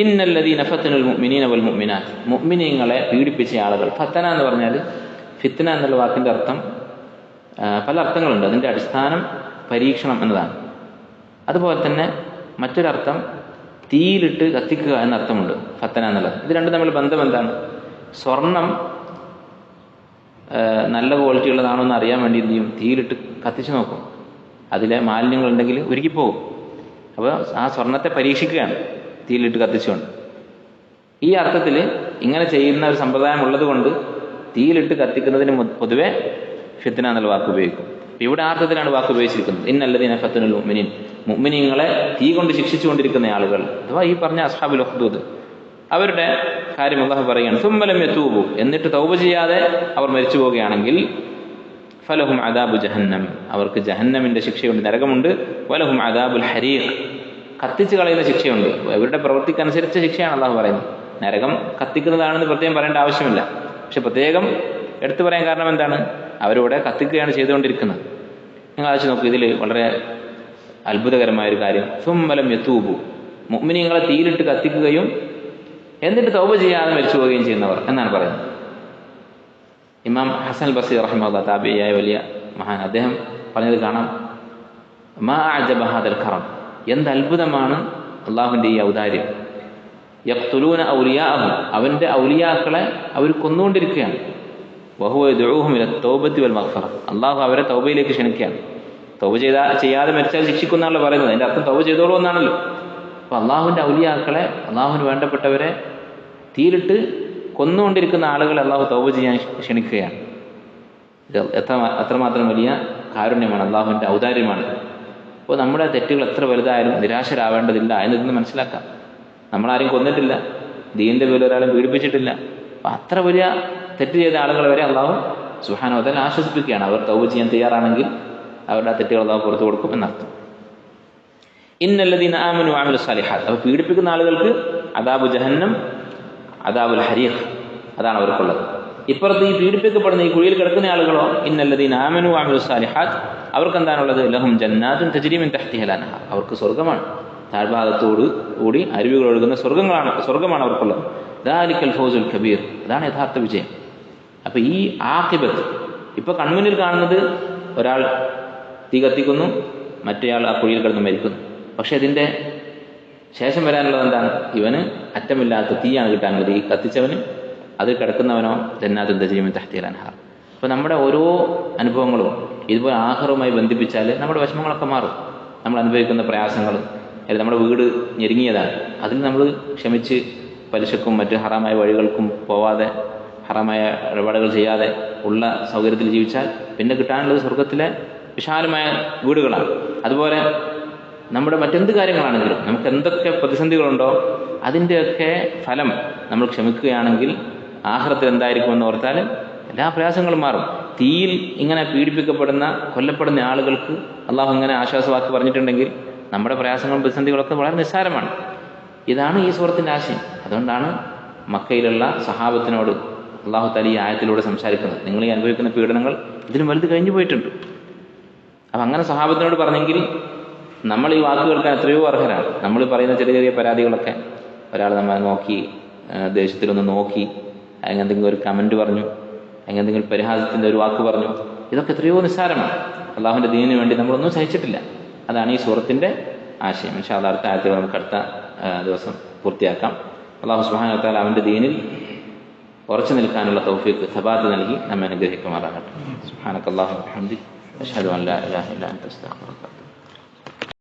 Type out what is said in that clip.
ഇന്നല്ലദീന ഫത്തനുൽ മുഅ്മിനീന വൽ മുഅ്മിനാത്ത്. മുഅ്മിനീങ്ങളെ പീഡിപ്പിച്ച ആളുകൾ. ഫത്തന എന്ന് പറഞ്ഞാൽ ഫിത്ന എന്നുള്ള വാക്കിന്റെ അർത്ഥം പല അർത്ഥങ്ങളുണ്ട്. അതിന്റെ അടിസ്ഥാനം പരീക്ഷണം എന്നതാണ്. അതുപോലെ തന്നെ മറ്റൊരർത്ഥം തീയിലിട്ട് കത്തിക്കുക എന്നർത്ഥമുണ്ട് ഫത്തന എന്നുള്ളത്. ഇത് രണ്ടും തമ്മിൽ ബന്ധം എന്താണ്? സ്വർണം നല്ല ക്വാളിറ്റി ഉള്ളതാണോ എന്ന് അറിയാൻ വേണ്ടി എന്ത് ചെയ്യും? തീയിലിട്ട് കത്തിച്ചു നോക്കും. അതിലെ മാലിന്യങ്ങൾ ഉണ്ടെങ്കിൽ ഉരുകിപ്പോകും അപ്പോൾ ആ സ്വർണത്തെ പരീക്ഷിക്കുകയാണ്. തീയിലിട്ട് കത്തിച്ചുകൊണ്ട്. ഈ അർത്ഥത്തിൽ ഇങ്ങനെ ചെയ്യുന്ന ഒരു സമ്പ്രദായം ഉള്ളത് കൊണ്ട് തീയിലിട്ട് കത്തിക്കുന്നതിന് പൊതുവെ ഫിത്തന എന്നുള്ള വാക്ക് ഉപയോഗിക്കും. ഇവിടെ അർത്ഥത്തിലാണ് വാക്ക് ഉപയോഗിച്ചിരിക്കുന്നത്. ഇന്നല്ലതീന ഫത്തനുൽ മുഅ്മിനീൻ മുഅ്മിനീങ്ങളെ തീ കൊണ്ട് ശിക്ഷിച്ചുകൊണ്ടിരിക്കുന്ന ആളുകൾ അഥവാ ഈ പറഞ്ഞ അസ്ഹാബുൽ ഹുദൂദ് അവരുടെ കാര്യം അള്ളാഹു പറയുകയാണ്. സുമ്മലം യത്തൂബു. എന്നിട്ട് തൗബ ചെയ്യാതെ അവർ മരിച്ചു പോവുകയാണെങ്കിൽ ഫലഹും അദാബു ജഹന്നം. അവർക്ക് ജഹന്നമിന്റെ ശിക്ഷയുണ്ട് നരകമുണ്ട്. വലഹും അദാബുൽ ഹരീഖ്. കത്തിച്ച് കളയുന്ന ശിക്ഷയുണ്ട്. ഇവരുടെ പ്രവൃത്തിക്കനുസരിച്ച ശിക്ഷയാണ് അള്ളാഹു പറയുന്നത്. നരകം കത്തിക്കുന്നതാണെന്ന് പ്രത്യേകം പറയേണ്ട ആവശ്യമില്ല. പക്ഷെ പ്രത്യേകം എടുത്തു പറയാൻ കാരണം എന്താണ്? അവരിവിടെ കത്തിക്കുകയാണ് ചെയ്തുകൊണ്ടിരിക്കുന്നത്. നിങ്ങൾ ആലോചിച്ച് നോക്കൂ ഇതിൽ വളരെ അത്ഭുതകരമായ ഒരു കാര്യം. സുമ്മലം യത്തൂബു മുഅ്മിനീങ്ങളെ തീയിലിട്ട് കത്തിക്കുകയും എന്നിട്ട് തൗബ ചെയ്യാതെ മരിച്ചു പോവുകയും ചെയ്യുന്നവർ എന്നാണ് പറയുന്നത്. ഇമാം ഹസൻ ബസീർ റഹിമുള്ള താബിയായ വലിയ മഹാൻ. അദ്ദേഹം പറഞ്ഞത് കാണാം. മാ അജബ ഹാദൽ ഖറം എന്ത് അത്ഭുതമാണ് അള്ളാഹുവിന്റെ ഈ ഔദാര്യം. യഖ്തുലൂന ഔലിയാഹും അവന്റെ ഔലിയാക്കളെ അവർ കൊന്നുകൊണ്ടിരിക്കുകയാണ്. വഹുവ ദുഊഹുമില തൗബത്തി വൽ മഗ്ഫറ. അള്ളാഹു അവരെ തൗബയിലേക്ക് ക്ഷണിക്കുകയാണ്. തൗബ ചെയ്താ ചെയ്യാതെ മരിച്ചാൽ ശിക്ഷിക്കുന്നാണല്ലോ പറയുന്നത്. അതിന്റെ അർത്ഥം തൗബ ചെയ്തോളൂ എന്നാണല്ലോ. അപ്പോൾ അള്ളാഹുവിന്റെ ഔലിയാക്കളെ അള്ളാഹുവിന് വേണ്ടപ്പെട്ടവരെ തീരിട്ട് കൊന്നുകൊണ്ടിരിക്കുന്ന ആളുകളെ അള്ളാഹു തൗബ ചെയ്യാൻ ക്ഷണിക്കുകയാണ്. എത്ര അത്രമാത്രം വലിയ കാരുണ്യമാണ്. അള്ളാഹുവിന്റെ ഔദാര്യമാണ്. അപ്പോൾ നമ്മുടെ തെറ്റുകൾ എത്ര വലുതായാലും നിരാശരാവേണ്ടതില്ല എന്ന് എന്നതിന്ന് മനസ്സിലാക്കാം. നമ്മളാരും കൊന്നിട്ടില്ല. ദീന്റെ പേരിൽ ഒരാളും പീഡിപ്പിച്ചിട്ടില്ല. അപ്പം അത്ര വലിയ തെറ്റ് ചെയ്ത ആളുകൾ വരെ അള്ളാഹു സുഹാനോദൽ ആശ്വസിപ്പിക്കുകയാണ്. അവർ തൗബ ചെയ്യാൻ തയ്യാറാണെങ്കിൽ അവരുടെ ആ തെറ്റുകൾ അള്ളാഹു പുറത്തു കൊടുക്കും എന്നർത്ഥം. ഇന്നല്ലദീന ആമനു ആമിലു സാലിഹാത്ത് അപ്പോൾ പീഡിപ്പിക്കുന്ന ആളുകൾക്ക് അദാബു ജഹന്നം അദാബുൽ ഹരീഖ് അതാണ് അവർക്കുള്ളത്. ഇപ്പുറത്ത് ഈ പീഡിപ്പിക്കപ്പെടുന്ന ഈ കുഴിയിൽ കിടക്കുന്ന ആളുകളോ ഇന്നല്ലതീൻ ആമനു ആമിറു സാലിഹാദ് അവർക്ക് എന്താണുള്ളത് ലഹും ജന്നാത്തും തജ്രീമിൻ തഹ്തിഹലാനഹ അവർക്ക് സ്വർഗമാണ് താഴ്ഭാഗത്തോട് കൂടി അരുവികൾ ഒഴുകുന്ന സ്വർഗങ്ങളാണ് സ്വർഗമാണ് അവർക്കുള്ളത്. ദാലിക്കൽ ഫൗസുൽ കബീർ. അതാണ് യഥാർത്ഥ വിജയം. അപ്പൊ ഈ ആഖിബത്ത് ഇപ്പൊ കൺമുന്നിൽ കാണുന്നത് ഒരാൾ തീ കത്തിക്കുന്നു മറ്റേയാൾ ആ കുഴിയിൽ കിടന്ന് മരിക്കുന്നു. പക്ഷെ ഇതിന്റെ ശേഷം വരാനുള്ളത് എന്താണ്? ഇവന് അറ്റമില്ലാത്ത തീയാണ് കിട്ടാനുള്ളത്. ഈ കത്തിച്ചവന് അതിൽ കിടക്കുന്നവനോ ജന്നാത്തും തജീമിൻ തഹ്തീൽ അൻഹാർ. അപ്പോൾ നമ്മുടെ ഓരോ അനുഭവങ്ങളും ഇതുപോലെ ആഹാറുമായി ബന്ധിപ്പിച്ചാൽ നമ്മുടെ വിഷമങ്ങളൊക്കെ മാറും. നമ്മൾ അനുഭവിക്കുന്ന പ്രയാസങ്ങൾ അല്ലെങ്കിൽ നമ്മുടെ വീട് ഞെരുങ്ങിയതാണ്. അതിൽ നമ്മൾ ക്ഷമിച്ച് പലിശക്കും മറ്റ് ഹറാമായ വഴികൾക്കും പോവാതെ ഹറാമായ ഇടപാടുകൾ ചെയ്യാതെ ഉള്ള സൗകര്യത്തിൽ ജീവിച്ചാൽ പിന്നെ കിട്ടാനുള്ളത് സ്വർഗത്തിലെ വിശാലമായ വീടുകളാണ്. അതുപോലെ നമ്മുടെ മറ്റെന്ത് കാര്യങ്ങളാണെങ്കിലും നമുക്ക് എന്തൊക്കെ പ്രതിസന്ധികളുണ്ടോ അതിന്റെയൊക്കെ ഫലം നമ്മൾ ക്ഷമിക്കുകയാണെങ്കിൽ ആഹ്റത്തിൽ എന്തായിരിക്കുമെന്ന് ഓർത്താൽ എല്ലാ പ്രയാസങ്ങളും മാറും. തീയിൽ ഇങ്ങനെ പീഡിപ്പിക്കപ്പെടുന്ന കൊല്ലപ്പെടുന്ന ആളുകൾക്ക് അള്ളാഹു ഇങ്ങനെ ആശ്വാസവാക്ക് പറഞ്ഞിട്ടുണ്ടെങ്കിൽ നമ്മുടെ പ്രയാസങ്ങളും പ്രതിസന്ധികളൊക്കെ വളരെ നിസ്സാരമാണ്. ഇതാണ് ഈ സുഹൃത്തിന്റെ ആശയം. അതുകൊണ്ടാണ് മക്കയിലുള്ള സഹാബത്തിനോട് അള്ളാഹു തലി ഈ ആയത്തിലൂടെ സംസാരിക്കുന്നത്. നിങ്ങൾ ഈ അനുഭവിക്കുന്ന പീഡനങ്ങൾ ഇതിലും വലുത് കഴിഞ്ഞു പോയിട്ടുണ്ട്. അപ്പം അങ്ങനെ സഹാബത്തിനോട് പറഞ്ഞെങ്കിൽ നമ്മൾ ഈ വാക്ക് കേൾക്കാൻ എത്രയോ അർഹരാണ്. നമ്മൾ പറയുന്ന ചെറിയ ചെറിയ പരാതികളൊക്കെ ഒരാൾ നമ്മളെ നോക്കി ദേശത്തിലൊന്ന് നോക്കി അല്ലെങ്കിൽ എന്തെങ്കിലും ഒരു കമന്റ് പറഞ്ഞു അല്ലെങ്കിൽ എന്തെങ്കിലും പരിഹാസത്തിന്റെ ഒരു വാക്ക് പറഞ്ഞു ഇതൊക്കെ എത്രയോ നിസ്സാരമാണ്. അള്ളാഹുവിന്റെ ദീനിന് വേണ്ടി നമ്മളൊന്നും സഹിച്ചിട്ടില്ല. അതാണ് ഈ സൂറത്തിന്റെ ആശയം. പക്ഷേ അത് അടുത്ത ആയത്തിൽ നമുക്ക് അടുത്ത ദിവസം പൂർത്തിയാക്കാം. അള്ളാഹു സുബാനത്താൽ അവന്റെ ദീനിൽ ഉറച്ചു നിൽക്കാനുള്ള തൗഫീഖ് സബാത്ത് നൽകി നമ്മെ അനുഗ്രഹിക്കുമാറാകട്ടെ. സുഹാനക്കല്ലാഹു വബിഹംദിക് അഷ്ഹദു അല്ലാ അൻ അസ്തഗ്ഫിറുക